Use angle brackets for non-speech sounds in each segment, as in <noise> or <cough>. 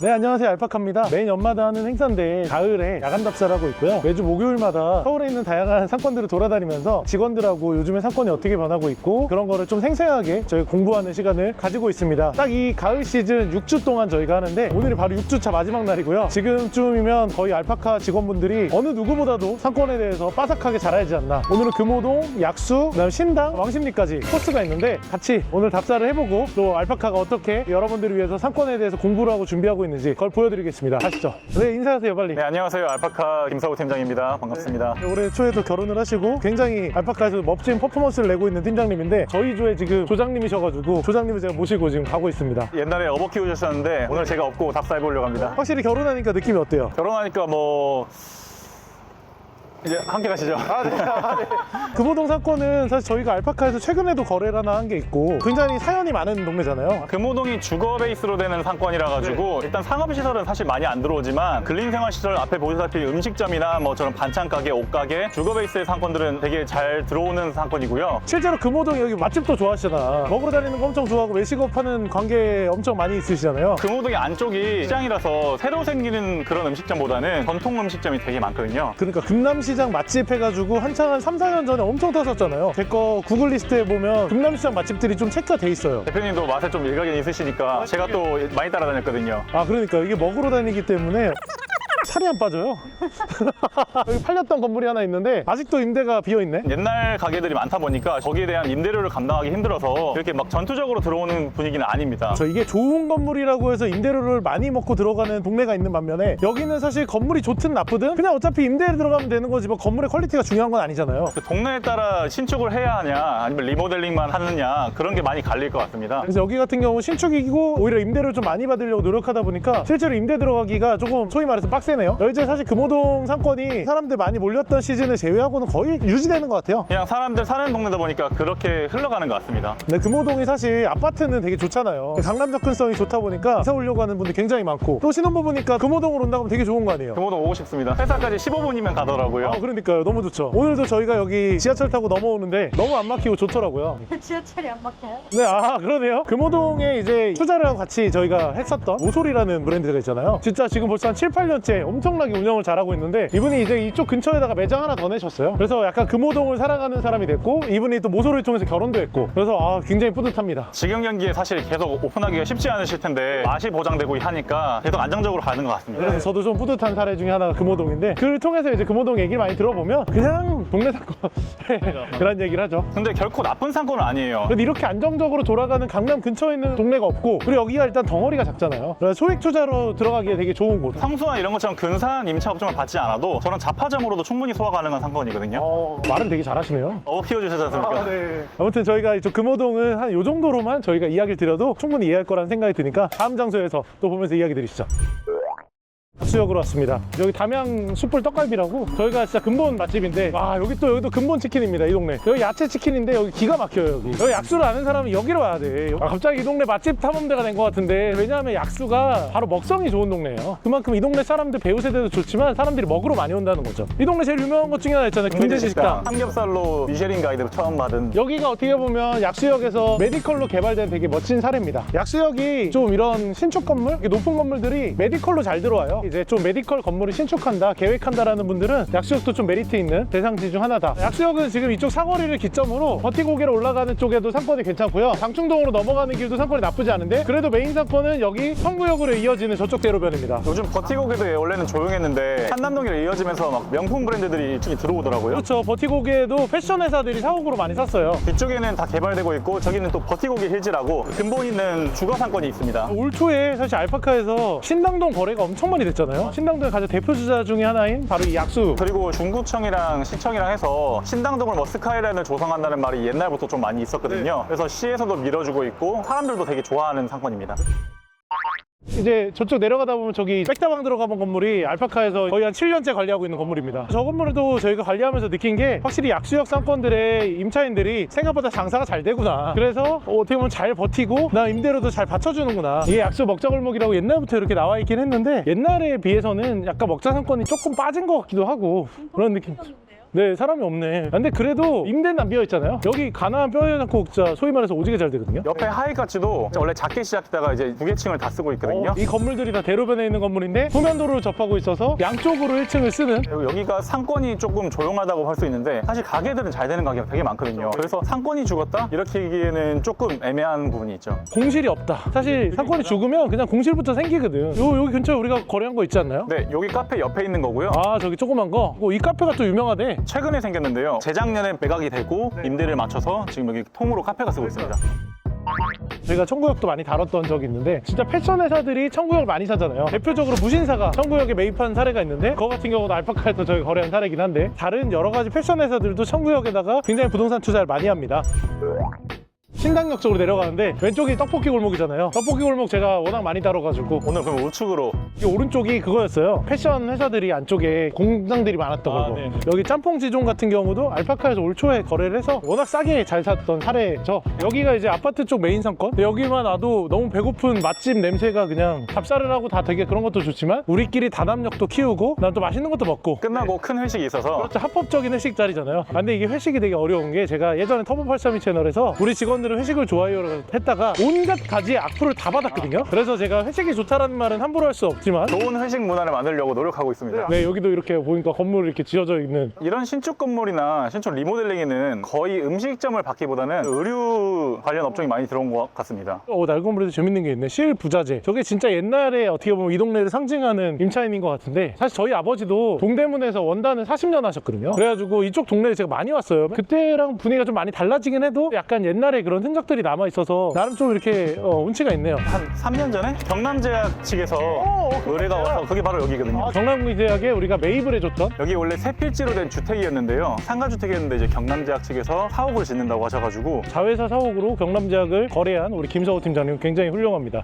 네 안녕하세요. 알파카입니다. 매년 연마다 하는 행사인데 가을에 야간 답사를 하고 있고요. 매주 목요일마다 서울에 있는 다양한 상권들을 돌아다니면서 직원들하고 요즘에 상권이 어떻게 변하고 있고 그런 거를 좀 생생하게 저희 공부하는 시간을 가지고 있습니다. 딱 이 가을 시즌 6주 동안 저희가 하는데 오늘이 바로 6주차 마지막 날이고요. 지금쯤이면 거의 알파카 직원분들이 어느 누구보다도 상권에 대해서 빠삭하게 잘 알지 않나. 오늘은 금호동, 약수, 그다음 신당, 왕십리까지 코스가 있는데 같이 오늘 답사를 해보고 또 알파카가 어떻게 여러분들을 위해서 상권에 대해서 공부를 하고 준비하고 있는 지 그걸 보여드리겠습니다 가시죠 네 인사하세요 빨리 네, 안녕하세요. 알파카 김사우 팀장입니다. 반갑습니다. 올해 초에도 결혼을 하시고 굉장히 알파카에서 멋진 퍼포먼스를 내고 있는 팀장님인데 저희 조에 지금 조장님이셔가지고 조장님을 제가 모시고 지금 가고 있습니다 옛날에 어버 키우셨었는데 오늘 제가 업고 답사해 보려고 합니다. 확실히 결혼하니까 느낌이 어때요? 결혼하니까 뭐 이제 함께 가시죠. <laughs> 금호동 사건은 사실 저희가 알파카에서 최근에도 거래를 하나 한 게 있고 굉장히 사연이 많은 동네잖아요 금호동이 주거 베이스로 되는 상권이라 가지고 네. 일단 상업 시설은 사실 많이 안 들어오지만 근린 생활 시설 앞에 보시다시피 음식점이나 뭐 저런 반찬 가게, 옷 가게, 주거 베이스의 상권들은 되게 잘 들어오는 상권이고요. 실제로 금호동 여기 맛집도 좋아하시잖아 먹으러 다니는 거 엄청 좋아하고 외식업 하는 관계 엄청 많이 있으시잖아요 금호동이 안쪽이 시장이라서 새로 생기는 그런 음식점보다는 전통 음식점이 되게 많거든요. 그러니까 금남시 장 맛집 해가지고 한창 한 3, 4년 전에 엄청 터졌잖아요. 제 거 구글 리스트에 보면 금남시장 맛집들이 좀 체크가 돼 있어요. 대표님도 맛에 좀 일가견이 있으시니까 제가 또 많이 따라다녔거든요. 아, 그러니까 이게 먹으러 다니기 때문에 살이 안 빠져요. <laughs> 여기 팔렸던 건물이 하나 있는데 아직도 임대가 비어 있네. 옛날 가게들이 많다 보니까 거기에 대한 임대료를 감당하기 힘들어서 이렇게 막 전투적으로 들어오는 분위기는 아닙니다. 저 이게 좋은 건물이라고 해서 임대료를 많이 먹고 들어가는 동네가 있는 반면에 여기는 사실 건물이 좋든 나쁘든 그냥 어차피 임대에 들어가면 되는 거지 뭐 건물의 퀄리티가 중요한 건 아니잖아요. 그 동네에 따라 신축을 해야 하냐 아니면 리모델링만 하느냐 그런 게 많이 갈릴 것 같습니다. 그래서 여기 같은 경우 신축이고 오히려 임대를 좀 많이 받으려고 노력하다 보니까 실제로 임대 들어가기가 조금 소위 말해서 빡세 네요. 이제 사실 금호동 상권이 사람들 많이 몰렸던 시즌을 제외하고는 거의 유지되는 것 같아요. 그냥 사람들 사는 동네다 보니까 그렇게 흘러가는 것 같습니다. 근데 금호동이 사실 아파트는 되게 좋잖아요. 강남 접근성이 좋다 보니까 이사 오려고 하는 분들 굉장히 많고 또 신혼부 보니까 금호동으로 온다고 하면 되게 좋은 거 아니에요. 금호동 오고 싶습니다. 회사까지 15분이면 가더라고요. 아, 그러니까요. 너무 좋죠. 오늘도 저희가 여기 지하철 타고 넘어오는데 너무 안 막히고 좋더라고요. <laughs> 지하철이 안 막혀요? 네, 아, 그러네요. 금호동에 이제 투자를 같이 저희가 했었던 오솔이라는 브랜드가 있잖아요. 진짜 지금 벌써 한 7, 8년째 엄청나게 운영을 잘하고 있는데 이분이 이제 이쪽 근처에다가 매장 하나 더 내셨어요. 그래서 약간 금호동을 사랑하는 사람이 됐고 이분이 또 모솔을 통해서 결혼도 했고 그래서 아, 굉장히 뿌듯합니다. 지금 경기에 사실 계속 오픈하기가 쉽지 않으실 텐데 맛이 보장되고 하니까 계속 안정적으로 가는 것 같습니다. 그래서 저도 좀 뿌듯한 사례 중에 하나가 금호동인데 그를 통해서 이제 금호동 얘기를 많이 들어보면 그냥 동네 사건 <laughs> 그런 얘기를 하죠. 근데 결코 나쁜 상권은 아니에요. 근데 이렇게 안정적으로 돌아가는 강남 근처에 있는 동네가 없고 그리고 여기가 일단 덩어리가 작잖아요. 소액 투자로 들어가기에 되게 좋은 곳. 성수나 이런 것처럼 근사한 임차 업종을 받지 않아도 저런 자파점으로도 충분히 소화 가능한 상권이거든요. 어, 말은 되게 잘하시네요. 어, 키워주셨지 않습니까? 네. 아무튼 저희가 저 금호동은 한 요 정도로만 저희가 이야기를 드려도 충분히 이해할 거라는 생각이 드니까 다음 장소에서 또 보면서 이야기 드리시죠. 수역으로 왔습니다. 여기 담양 숯불 떡갈비라고? 저희가 진짜 근본 맛집인데 와 여기 또 여기도 근본 치킨입니다 이 동네. 여기 야채 치킨인데 여기 기가 막혀요 여기. 여기 약수를 아는 사람은 여기로 와야 돼. 아, 갑자기 이 동네 맛집 탐험대가 된 것 같은데 왜냐하면 약수가 바로 먹성이 좋은 동네예요. 그만큼 이 동네 사람들 배우 세대도 좋지만 사람들이 먹으러 많이 온다는 거죠. 이 동네 제일 유명한 것 중에 하나 있잖아요 김제식당. 삼겹살로 미쉐린 가이드를 처음 받은 여기가 어떻게 보면 약수역에서 메디컬로 개발된 되게 멋진 사례입니다. 약수역이 좀 이런 신축 건물, 높은 건물들이 메디컬로 잘 들어와요. 이제 좀 메디컬 건물을 신축한다, 계획한다라는 분들은 약수역도 좀 메리트 있는 대상지 중 하나다. 약수역은 지금 이쪽 사거리를 기점으로 버티고개로 올라가는 쪽에도 상권이 괜찮고요. 장충동으로 넘어가는 길도 상권이 나쁘지 않은데 그래도 메인 상권은 여기 성구역으로 이어지는 저쪽 대로변입니다. 요즘 버티고기도 원래는 조용했는데 한남동이랑 이어지면서 막 명품 브랜드들이 이쪽에 들어오더라고요. 그렇죠. 버티고개도 패션 회사들이 사옥으로 많이 샀어요. 뒤쪽에는 다 개발되고 있고 저기는 또 버티고기 힐즈라고 근본 있는 주거 상권이 있습니다. 올 초에 사실 알파카에서 신당동 거래가 엄청 많이 됐 잖아요. 신당동의 가장 대표 주자 중에 하나인 바로 이 약수. 그리고 중구청이랑 시청이랑 해서 신당동을 뭐 스카이라인을 조성한다는 말이 옛날부터 좀 많이 있었거든요. 그래서 시에서도 밀어주고 있고 사람들도 되게 좋아하는 상권입니다. 이제 저쪽 내려가다 보면 저기 백다방 들어가본 건물이 알파카에서 거의 한 7년째 관리하고 있는 건물입니다. 저 건물도 저희가 관리하면서 느낀 게 확실히 약수역 상권들의 임차인들이 생각보다 장사가 잘 되구나. 그래서 어떻게 보면 잘 버티고 나 임대료도 잘 받쳐주는구나. 이게 약수 먹자골목이라고 옛날부터 이렇게 나와 있긴 했는데 옛날에 비해서는 약간 먹자 상권이 조금 빠진 것 같기도 하고 그런 느낌. 네 사람이 없네 근데 그래도 임대는 안 비어있잖아요 여기 가나안 뼈해장국 진짜 소위 말해서 오지게 잘 되거든요 옆에 하이가츠도 원래 작게 시작했다가 이제 무게층을 다 쓰고 있거든요. 어, 이 건물들이 다 대로변에 있는 건물인데 후면도로를 접하고 있어서 양쪽으로 1층을 쓰는 그리고 여기가 상권이 조금 조용하다고 할 수 있는데 사실 가게들은 잘 되는 가게가 되게 많거든요. 그래서 상권이 죽었다? 이렇게 얘기에는 조금 애매한 부분이 있죠. 공실이 없다 사실 상권이 죽으면 그냥 공실부터 생기거든 요, 여기 근처에 우리가 거래한 거 있지 않나요? 네, 여기 카페 옆에 있는 거고요. 아 저기 조그만 거? 어, 이 카페가 또 유명하대 최근에 생겼는데요. 재작년에 매각이 되고 임대를 맞춰서 지금 여기 통으로 카페가 쓰고 있습니다. 저희가 청구역도 많이 다뤘던 적이 있는데 진짜 패션 회사들이 청구역을 많이 사잖아요 대표적으로 무신사가 청구역에 매입한 사례가 있는데 그거 같은 경우도 알파카에서 저희 거래한 사례긴 한데 다른 여러 가지 패션 회사들도 청구역에다가 굉장히 부동산 투자를 많이 합니다 신당역 쪽으로 내려가는데 왼쪽이 떡볶이 골목이잖아요 떡볶이 골목 제가 워낙 많이 다뤄가지고 오늘 그럼 우측으로 이 오른쪽이 그거였어요. 패션 회사들이 안쪽에 공장들이 많았던 아, 거고. 네네. 여기 짬뽕 지종 같은 경우도 알파카에서 올 초에 거래를 해서 워낙 싸게 잘 샀던 사례죠. 여기가 이제 아파트 쪽 메인 상권. 여기만 와도 너무 배고픈 맛집 냄새가 그냥 밥살을 다 되게 그런 것도 좋지만 우리끼리 다담력도 키우고 난 또 맛있는 것도 먹고 끝나고 큰 회식이 있어서 그렇죠. 합법적인 회식 자리잖아요. 아, 근데 이게 회식이 되게 어려운 게 제가 예전에 터보 832 채널에서 우리 직원 들은 회식을 좋아해요 했다가 온갖 가지의 악플을 다 받았거든요. 그래서 제가 회식이 좋다라는 말은 함부로 할 수 없지만 좋은 회식 문화를 만들려고 노력하고 있습니다. 네, 여기도 이렇게 보니까 건물 이렇게 지어져 있는 이런 신축 건물이나 신축 리모델링에는 거의 음식점을 받기보다는 의류 관련 업종이 많이 들어온 것 같습니다. 어, 날건물에도 재밌는 게 있네. 실 부자재. 저게 진짜 옛날에 어떻게 보면 이 동네를 상징하는 임차인인 것 같은데 사실 저희 아버지도 동대문에서 원단을 40년 하셨거든요. 그래가지고 이쪽 동네에 제가 많이 왔어요. 그때랑 분위기가 좀 많이 달라지긴 해도 약간 옛날에 그런 흔적들이 남아 있어서 나름 좀 이렇게 어, 운치가 있네요. 한 3년 전에 경남제약 측에서 의뢰가 와서 그게 바로 여기거든요. 경남대학에 우리가 매입을 해줬던 여기 원래 세 필지로 된 주택이었는데요. 상가주택이었는데 이제 경남제약 측에서 사옥을 짓는다고 하셔가지고 자회사 사옥으로 경남제약을 거래한 우리 김서호 팀장님 굉장히 훌륭합니다.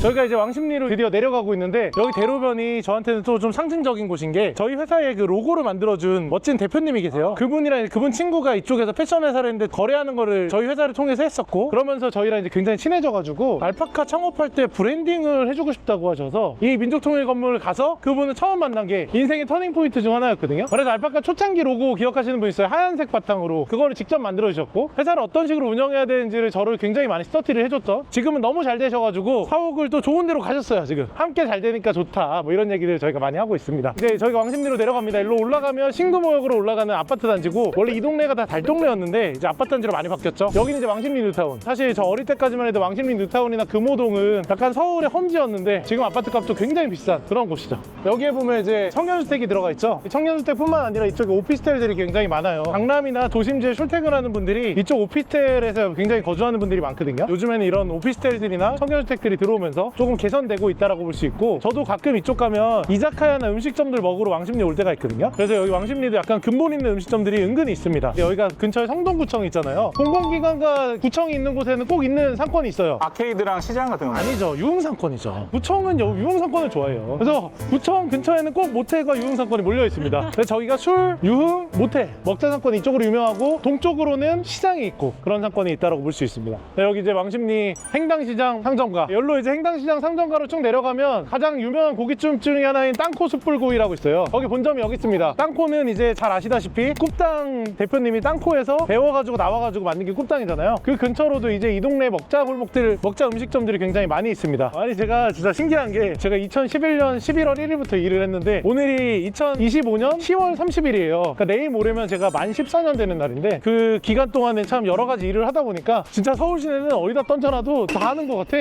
저희가 이제 왕십리로 드디어 내려가고 있는데 여기 대로변이 저한테는 또 좀 상징적인 곳인 게 저희 회사의 그 로고를 만들어준 멋진 대표님이 계세요. 그분이랑 그분 친구가 이쪽에서 패션 회사를 했는데 거래하는 거를 저희 회사를 통해서 했었고 그러면서 저희랑 이제 굉장히 친해져가지고 알파카 창업할 때 브랜딩을 해주고 싶다고 하셔서 이 민족통일 건물 가서 그분을 처음 만난 게 인생의 터닝 포인트 중 하나였거든요. 그래서 알파카 초창기 로고 기억하시는 분 있어요? 하얀색 바탕으로 그거를 직접 만들어 주셨고 회사를 어떤 식으로 운영해야 되는지를 저를 굉장히 많이 스터디를 해줬던 지금은 너무 잘 되셔가지고 사옥을 또 좋은 데로 가셨어요 지금. 함께 잘 되니까 좋다. 뭐 이런 얘기들 저희가 많이 하고 있습니다. 이제 저희가 왕십리로 내려갑니다. 일로 올라가면 신금호역으로 올라가는 아파트 단지고 원래 이 동네가 다 달동네였는데 이제 아파트 단지로 많이 바뀌었죠. 여기는 이제 왕십리 뉴타운. 사실 저 어릴 때까지만 해도 왕십리 뉴타운이나 금호동은 약간 서울의 험지였는데 지금 아파트 값도 굉장히 비싼 그런 곳이죠. 여기에 보면 이제 청년주택이 들어가 있죠. 이 청년주택뿐만 아니라 이쪽에 오피스텔들이 굉장히 많아요. 강남이나 도심지에 출퇴근하는 분들이 이쪽 오피스텔에서 굉장히 거주하는 분들이 많거든요. 요즘에는 이런 오피스텔들이나 청년주택들이 들어오면서 조금 개선되고 있다라고 볼 수 있고 저도 가끔 이쪽 가면 이자카야나 음식점들 먹으러 왕십리 올 때가 있거든요. 그래서 여기 왕십리도 약간 근본 있는 음식점들이 은근히 있습니다. 여기가 근처에 성동구청 있잖아요. 공공기관과 구청이 있는 곳에는 꼭 있는 상권이 있어요. 아케이드랑 시장 같은 거 아니죠. 유흥상권이죠. 구청은 여- 유흥상권을 좋아해요. 그래서 구청 근처에는 꼭 모텔과 유흥상권이 몰려 있습니다. <laughs> 그래서 저희가 술, 유흥, 모텔 먹자 상권이 이쪽으로 유명하고 동쪽으로는 시장이 있고 그런 상권이 있다고 볼 수 있습니다. 네, 여기 이제 왕십리 횡당시장 상점가. 여기로 이제 횡당 시장 상점가로 쭉 내려가면 가장 유명한 고깃집 중에 하나인 땅코 숯불구이라고 있어요. 거기 본점이 여기 있습니다. 땅코는 이제 잘 아시다시피 굽당 대표님이 땅코에서 배워가지고 나와가지고 만든 게 굽당이잖아요. 그 근처로도 이제 이 동네 먹자 골목들 먹자 음식점들이 굉장히 많이 있습니다. 아니 제가 진짜 신기한 게 제가 2011년 11월 1일부터 일을 했는데 오늘이 2025년 10월 30일이에요. 그러니까 내일 모레면 제가 만 14년 되는 날인데 그 기간 동안에 참 여러 가지 일을 하다 보니까 진짜 서울 시내는 어디다 던져놔도 다 하는 것 같아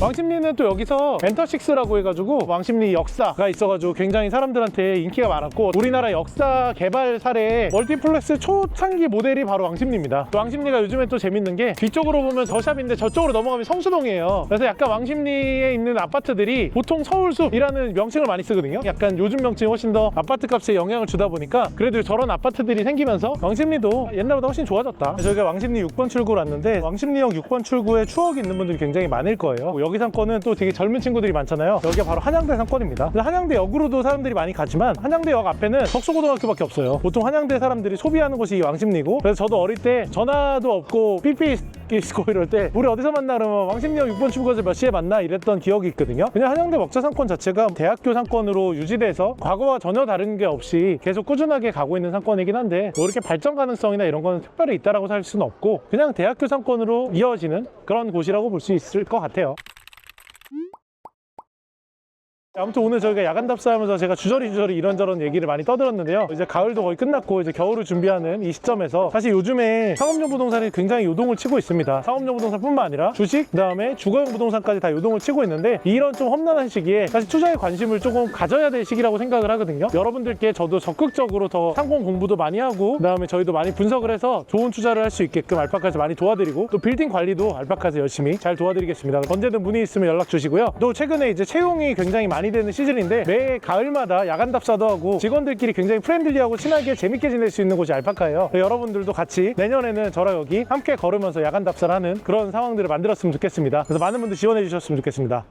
왕십리는 또 여기서 멘터식스라고 해가지고 왕십리 역사가 있어가지고 굉장히 사람들한테 인기가 많았고 우리나라 역사 개발 사례 멀티플렉스 초창기 모델이 바로 왕십리입니다. 또 왕십리가 요즘에 또 재밌는 게 뒤쪽으로 보면 저 샵인데 저쪽으로 넘어가면 성수동이에요. 그래서 약간 왕십리에 있는 아파트들이 보통 서울숲이라는 명칭을 많이 쓰거든요. 약간 요즘 명칭이 훨씬 더 아파트 값에 영향을 주다 보니까 그래도 저런 아파트들이 생기면서 왕십리도 옛날보다 훨씬 좋아졌다. 저희가 왕십리 6번 출구로 왔는데 왕십리역 6번 출구에 추억이 있는 분들이 굉장히 많을 거예요. 여기 상권은 또 되게 젊은 친구들이 많잖아요. 여기가 바로 한양대 상권입니다. 한양대역으로도 사람들이 많이 가지만 한양대역 앞에는 덕수고등학교밖에 없어요. 보통 한양대 사람들이 소비하는 곳이 이 왕십리고 그래서 저도 어릴 때 전화도 없고 삐삐 길 있고 이럴 때 우리 어디서 만나 그러면 왕십리역 6번 출구에서 몇 시에 만나 이랬던 기억이 있거든요. 그냥 한양대 먹자 상권 자체가 대학교 상권으로 유지돼서 과거와 전혀 다른 게 없이 계속 꾸준하게 가고 있는 상권이긴 한데 뭐 이렇게 발전 가능성이나 이런 거는 특별히 있다라고 살 수는 없고 그냥 대학교 상권으로 이어지는 그런 곳이라고 볼 수 있을 것 같아요. 아무튼 오늘 저희가 야간 답사하면서 제가 주저리 주저리 이런저런 얘기를 많이 떠들었는데요. 이제 가을도 거의 끝났고 이제 겨울을 준비하는 이 시점에서 사실 요즘에 상업용 부동산이 굉장히 요동을 치고 있습니다. 상업용 부동산뿐만 아니라 주식, 그다음에 주거용 부동산까지 다 요동을 치고 있는데 이런 좀 험난한 시기에 사실 투자에 관심을 조금 가져야 될 시기라고 생각을 하거든요. 여러분들께 저도 적극적으로 더 상공 공부도 많이 하고 그다음에 저희도 많이 분석을 해서 좋은 투자를 할 수 있게끔 알파카에서 많이 도와드리고 또 빌딩 관리도 알파카에서 열심히 잘 도와드리겠습니다. 언제든 문의 있으면 연락 주시고요. 또 최근에 이제 채용이 굉장히 많이 되는 시즌인데 매 가을마다 야간 답사도 하고 직원들끼리 굉장히 프렌들리하고 친하게 재밌게 지낼 수 있는 곳이 알파카예요. 여러분들도 같이 내년에는 저랑 여기 함께 걸으면서 야간 답사를 하는 그런 상황들을 만들었으면 좋겠습니다. 그래서 많은 분들 지원해 주셨으면 좋겠습니다.